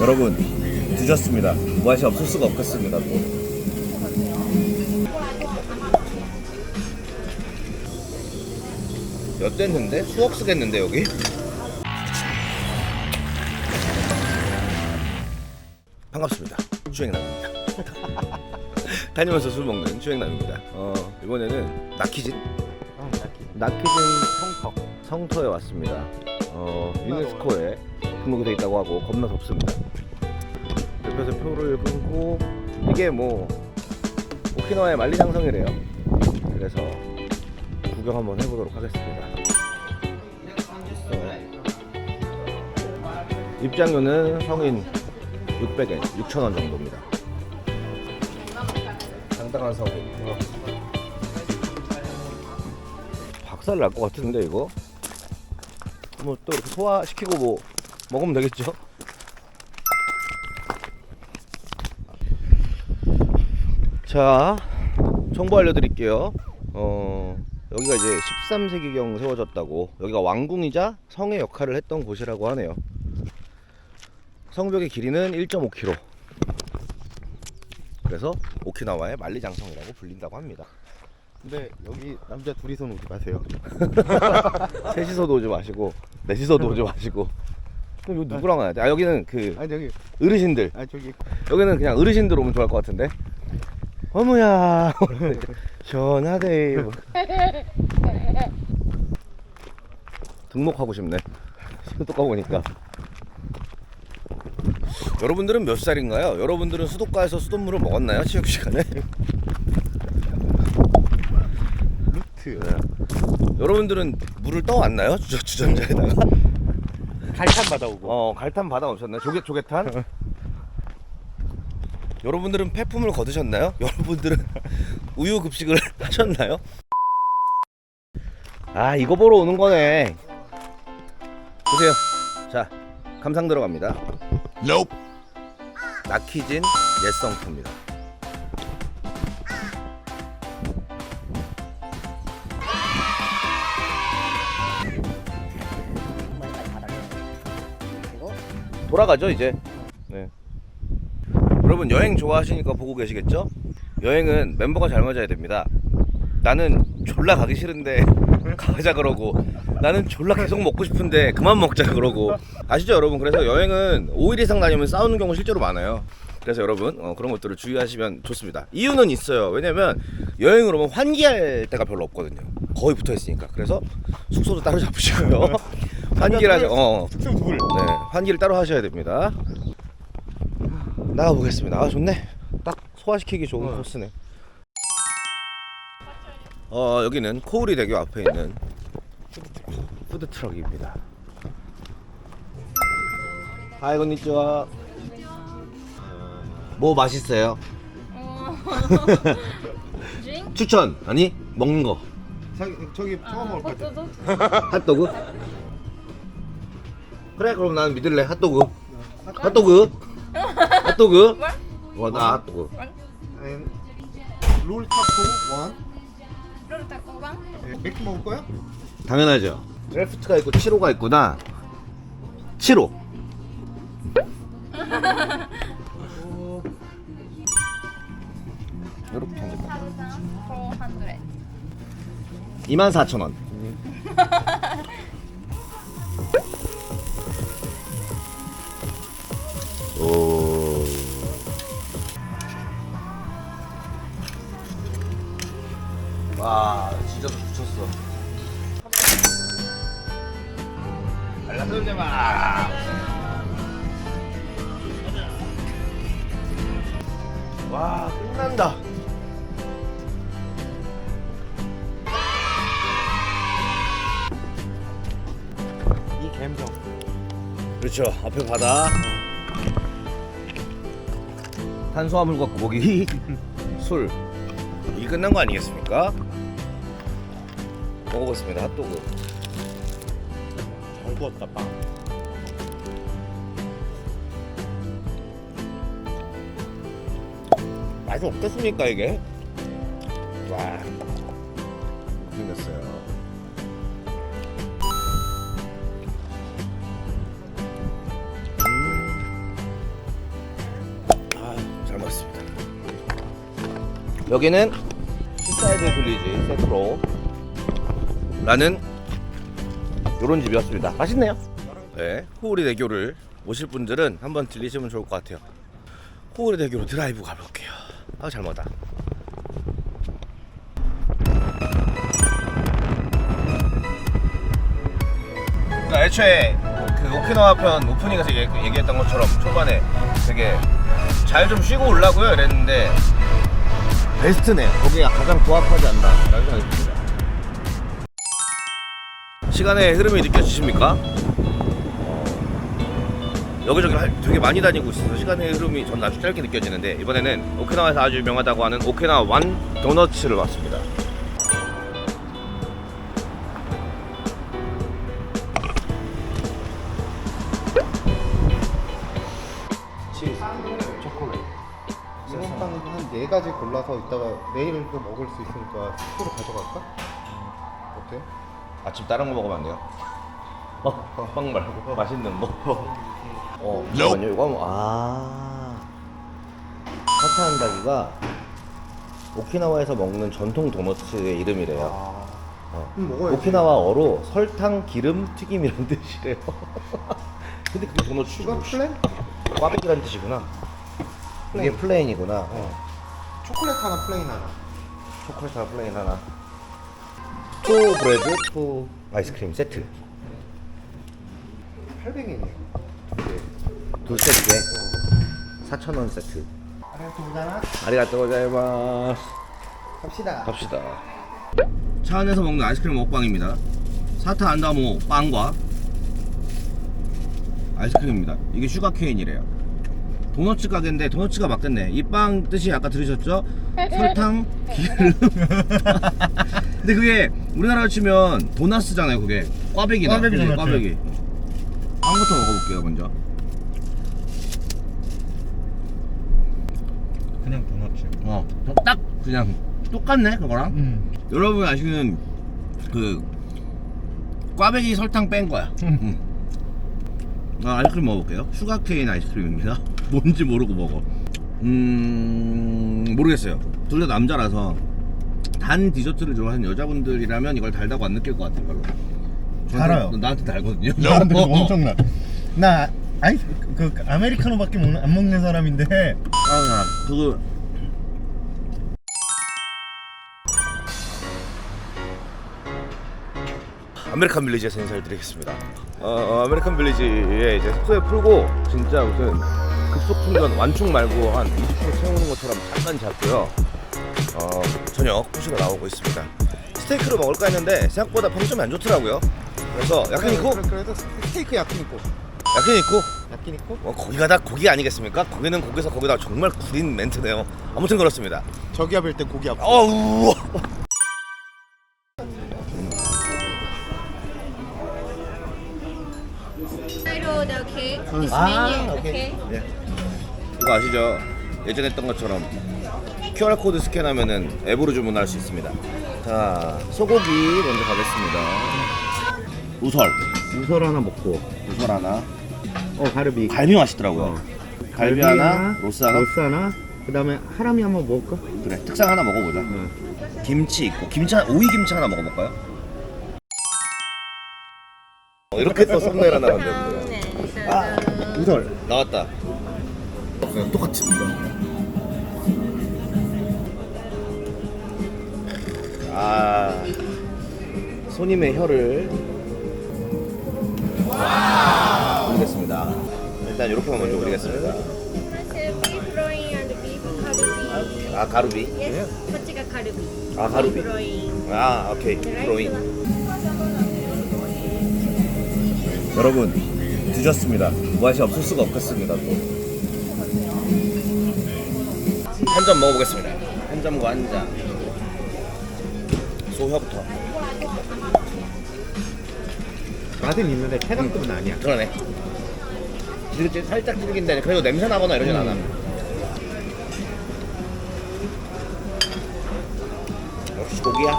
여러분 드셨습니다. 무맛이 없을 수가 없겠습니다. 또. 몇 됐는데? 수억 쓰겠는데 여기? 반갑습니다. 주행남입니다. 다니면서 술 먹는 주행남입니다. 어, 이번에는 나키진 나키진 성터 성터에 왔습니다. 어, 유네스코에 등록이 돼 있다고 하고 겁나 덥습니다. 옆에서 표를 끊고 이게 뭐 오키나와의 만리장성이래요. 그래서 구경 한번 해보도록 하겠습니다. 어, 입장료는 성인 600엔, 6,000원 정도입니다. 상당한 성인. 어. 박살 날 것 같은데 이거? 뭐 또 이렇게 소화시키고 뭐 먹으면 되겠죠? 자, 정보 알려드릴게요. 어, 여기가 이제 13세기경 세워졌다고 여기가 왕궁이자 성의 역할을 했던 곳이라고 하네요. 성벽의 길이는 1.5km. 그래서 오키나와의 만리장성이라고 불린다고 합니다. 근데 여기 남자 둘이서 오지 마세요. 셋이서도 오지 마시고 넷이서도 오지 마시고. 그럼 이거 누구랑 가야 돼? 아 여기는 그 아니 저기 어르신들. 아 저기 여기는 그냥 어르신들 오면 좋아할 것 같은데. 어머야 시원하대. 등록하고 싶네. 신도 까보니까. 여러분들은 몇 살인가요? 여러분들은 수도가에서 수돗물을 먹었나요? 체육 시간에? 루트 네. 여러분들은 물을 떠왔나요? 주, 주전자에다가? 갈탄 받아오고 어, 갈탄 받아 오셨나요? 조개 조개탄? 여러분들은 폐품을 거두셨나요? 여러분들은 우유 급식을 하셨나요? 아, 이거 보러 오는 거네. 보세요. 자, 감상 들어갑니다. 나키진 옛성토입니다. 돌아가죠 이제. 네. 여러분 여행 좋아하시니까 보고 계시겠죠? 여행은 멤버가 잘 맞아야 됩니다. 나는 졸라 가기 싫은데 가자 그러고 나는 졸라 계속 먹고 싶은데 그만 먹자 그러고 아시죠 여러분? 그래서 여행은 5일 이상 다니면 싸우는 경우 실제로 많아요. 그래서 여러분 어, 그런 것들을 주의하시면 좋습니다. 이유는 있어요. 왜냐면 여행을 오면 환기할 데가 별로 없거든요. 거의 붙어 있으니까. 그래서 숙소도 따로 잡으시고요. 환기를 하죠. 어, 숙소 둘 네, 환기를 따로 하셔야 됩니다. 나가 보겠습니다. 아 좋네. 딱 소화시키기 좋은 어. 코스네. 어 여기는 코우리 대교 앞에 있는 푸드 트럭입니다. 하이 건니치와. 뭐 맛있어요? 어. 드링? 추천 아니 먹는 거 저기 저기 처음 먹을 것 같아? 핫도그 그래 그럼 난 믿을래. 핫도그. 핫도그? 핫도그? 와나 핫도그. And 롤 타코 원. 롤 타코방? 네, 맥주 먹을 거야? 당연하죠. 드래프트가 있고 7호가 있구나. 7호 이렇게 한잔 400 24,000원. 오. 와, 진짜 미쳤어. 알라솔데마. 와, 끝난다. 이 감성 그렇죠. 앞에 바다. 탄수화물과 고기, 술. 이게 끝난 거 아니겠습니까? 먹어보겠습니다. 핫도그. 잘 구웠다 빵 맛이 어떻습니까 이게? 와. 생겼어요. 여기는 시사이드 빌리지 세트로 라는 요런 집이었습니다. 맛있네요. 네, 호우리 대교를 오실 분들은 한번 들리시면 좋을 것 같아요. 호우리 대교로 드라이브 가볼게요. 아, 잘. 그러니까 애초에 그 오키나와 편 오프닝에서 얘기, 얘기했던 것처럼 초반에 되게 잘 좀 쉬고 오려고요 이랬는데 베스트네요. 거기에 가장 부합하지 않나 라는 생각이 듭니다. 시간의 흐름이 느껴지십니까? 어, 여기저기 할- 되게 많이 다니고 있어서 시간의 흐름이 전 아주 짧게 느껴지는데 이번에는 오키나와에서 아주 유명하다고 하는 오키나와 완 도너츠를 왔습니다. 골라서 이따가 내일 또 먹을 수 있으니까 스프로 가져갈까? 어때? 아침 다른 거 먹으면 안 돼요? 어, 빵 말고 맛있는 거. 어, 잠깐만요. 이거 한번 아. 사타한 다기가 오키나와에서 먹는 전통 도너츠의 이름이래요. 아, 어. 먹어야지. 오키나와어로 설탕, 기름, 튀김이라는 뜻이래요. 근데 그게 도너츠 슈가 플랜? 꽈배기라는 뜻이구나. 이게 플레인. 플레인이구나. 어. 초콜릿 하나 플레인 하나. 초콜릿 하나 플레인 하나. 투 브레드, 투 아이스크림 세트. 800엔이에요. 두 세트에 4,000원 세트. 알겠습니다. 아리가또 고자이마스. 갑시다. 갑시다. 차 안에서 먹는 아이스크림 먹방입니다. 사타 안다모 빵과 아이스크림입니다. 이게 슈가케인이래요. 도너츠 가게인데 도너츠가 맞겠네. 이 빵 뜻이 아까 들으셨죠? 설탕, 기름. 근데 그게 우리나라로 치면 도나스잖아요. 그게 꽈배기다. 꽈배기죠? 맞죠? 꽈배기. 빵부터 먹어볼게요 먼저. 그냥 도넛츠. 어, 딱 그냥 똑같네 그거랑. 음. 여러분 아시는 그 꽈배기 설탕 뺀 거야. 음. 아, 아이스크림 먹어볼게요. 슈가케인 아이스크림입니다. 뭔지 모르고 먹어. 음 모르겠어요. 둘 다 남자라서 단 디저트를 좋아하는 여자분들이라면 이걸 달다고 안 느낄 것 같아요. 별로. 저한테- 달아요. 나한테 달거든요. 나한테 어, 어. 엄청나. 나 아이 그 아메리카노밖에 못- 안 먹는 사람인데 아, 나 그거 아메리칸 빌리지에서 인사를 드리겠습니다. 어, 어, 아메리칸 빌리지에 이제 숙소에 풀고 진짜 무슨 급 속 충전 완충 말고 한 20분 채우는 것처럼 잠깐 잤고요. 어, 저녁 후식으로 나오고 있습니다. 스테이크를 먹을까 했는데 생각보다 평점이 안 좋더라고요. 그래서 야키니코, 그래, 그래도 스테이크 야키니코. 야키니코 야키니코? 어, 거기가 다 고기 아니겠습니까? 거기는 거기서 거기다 정말 구린 멘트네요. 아무튼 그렇습니다. 저기 앞일 땐 고기 앞. 어우. I order okay. 이거 아시죠? 예전에 했던 것처럼 QR 코드 스캔하면은 앱으로 주문할 수 있습니다. 자, 소고기 먼저 가겠습니다. 우설. 우설 하나 먹고 우설 하나. 어 가르비. 갈비 맛있더라고요. 갈비 하나, 로스 하나. 로스 하나. 그다음에 하람이 한번 먹을까? 그래, 특상 하나 먹어보자. 김치 있고 김치 오이 김치 하나 먹어볼까요? 어, 이렇게 또 썸네일 하나 만들었네요. 아, 우설. 나왔다. 그냥 똑같이 누가 아 손님의 혀를. 와우 알겠습니다. 일단 이렇게 한번 줘버리겠습니다. 아 가루비? 예스 첫째가 네. 가루비. 아 가루비? 아 오케이. 브로잉 여러분 드셨습니다. 맛이 없을 수가 없겠습니다 또. 한점 먹어보겠습니다. 한 점과 한 잔. 소혀부터. 맛은 있는데 태각급은 아니야. 그러네. 이렇게 살짝 질긴데 그래도 냄새 나거나 이러진 않아. 역시 고기야.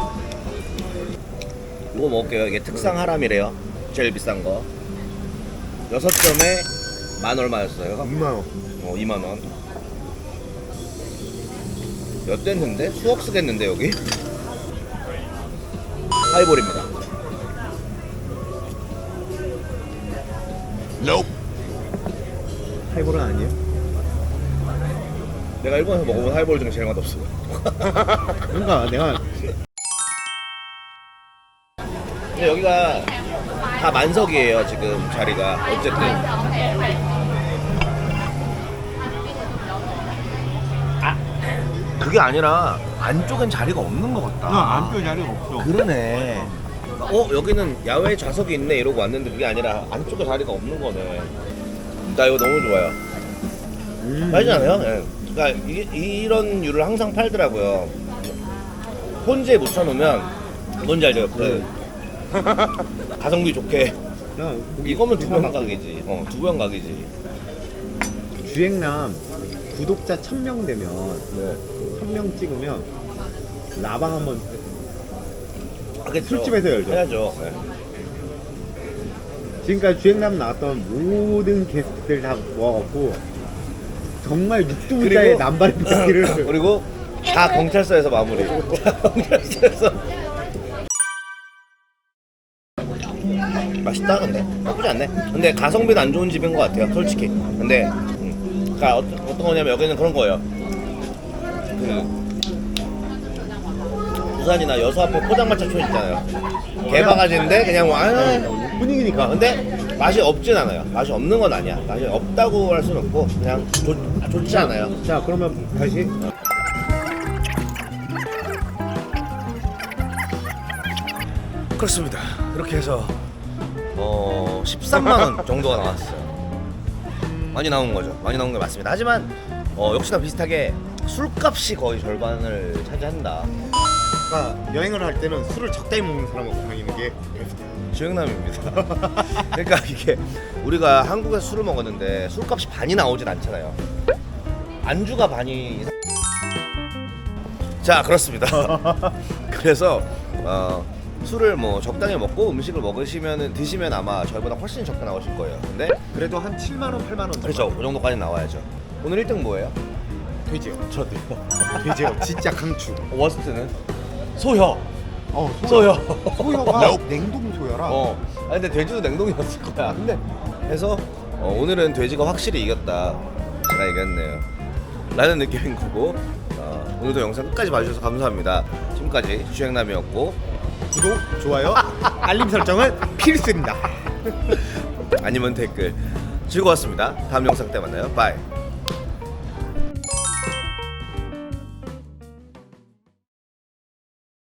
이거 먹을게요. 이게 특상 하람이래요. 제일 비싼 거. 여섯 점에 만 얼마였어요? 2만 원. 어, 2만 원. 몇 됐는데? 수억 쓰겠는데 여기? 하이볼입니다 하이볼은 아니에요? 내가 일본에서 먹어본 하이볼 중에 제일 맛없어 그러니까 내가 근데 여기가 다 만석이에요 지금 자리가 어쨌든 그게 아니라 안쪽엔 자리가 없는 것 같다 아, 안쪽 자리가 없어. 그러네 어 여기는 야외 좌석이 있네 이러고 왔는데 그게 아니라 안쪽에 자리가 없는 거네 나 이거 너무 좋아요 음. 알지 않아요? 예. 그러니까 이, 이런 류를 항상 팔더라고요 혼지에 묻혀놓으면 뭔지 알죠? 그 가성비 좋게 야, 이거면 두명 가격이지. 어, 두명 가격이지. 주행남 구독자 1000명 되면 네. 1000명 찍으면 라방 한번 하겠죠. 술집에서 열죠. 해야죠. 네. 지금까지 주행남 나왔던 모든 게스트들 다 모아갖고 정말 육두부자의 그리고- 남발의 파티를 그리고 다 경찰서에서 마무리. 다 경찰서에서. 맛있다 근데 나쁘지 않네. 근데 가성비는 안 좋은 집인 것 같아요, 솔직히. 근데 음, 그러니까 어떤, 어떤 거냐면 여기는 그런 거예요. 그 부산이나 여수 앞에 포장마차촌 있잖아요. 개바가지인데 그냥 와. 분위기니까 아, 근데 맛이 없진 않아요. 맛이 없는 건 아니야. 맛이 없다고 할 수는 없고 그냥 좋, 아, 좋지 않아요. 자 그러면 다시 그렇습니다. 이렇게 해서 어 13만 원 정도가 나왔어요. 많이 나온 거죠. 많이 나온 게 맞습니다. 하지만 어, 역시나 비슷하게 술값이 거의 절반을 차지한다. 그러니까 여행을 할 때는 술을 적당히 먹는 사람하고 다니는 게 주행남입니다. 그러니까 이게 우리가 한국에서 술을 먹었는데 술값이 반이 나오진 않잖아요. 안주가 반이 이상- 자 그렇습니다. 그래서 어, 술을 뭐 적당히 먹고 음식을 먹으시면 드시면 아마 저희보다 훨씬 적게 나오실 거예요. 근데 그래도 한 7만 원, 8만 원 그렇죠. 그 정도까지 나와야죠. 오늘 1등 뭐예요? 돼지요 저도요. 돼지요 진짜 강추 워스트는 소혀. 어 소혀. 소여가 냉동 소여라 어. 아 근데 돼지도 냉동이었을 거야. 근데 그래서 어, 오늘은 돼지가 확실히 이겼다. 제가 이겼네요. 라는 느낌인 거고 어, 오늘도 영상 끝까지 봐주셔서 감사합니다. 지금까지 주행남이었고 구독, 좋아요, 알림 설정은 필수입니다 아니면 댓글 즐거웠습니다. 다음 영상 때 만나요. 바이.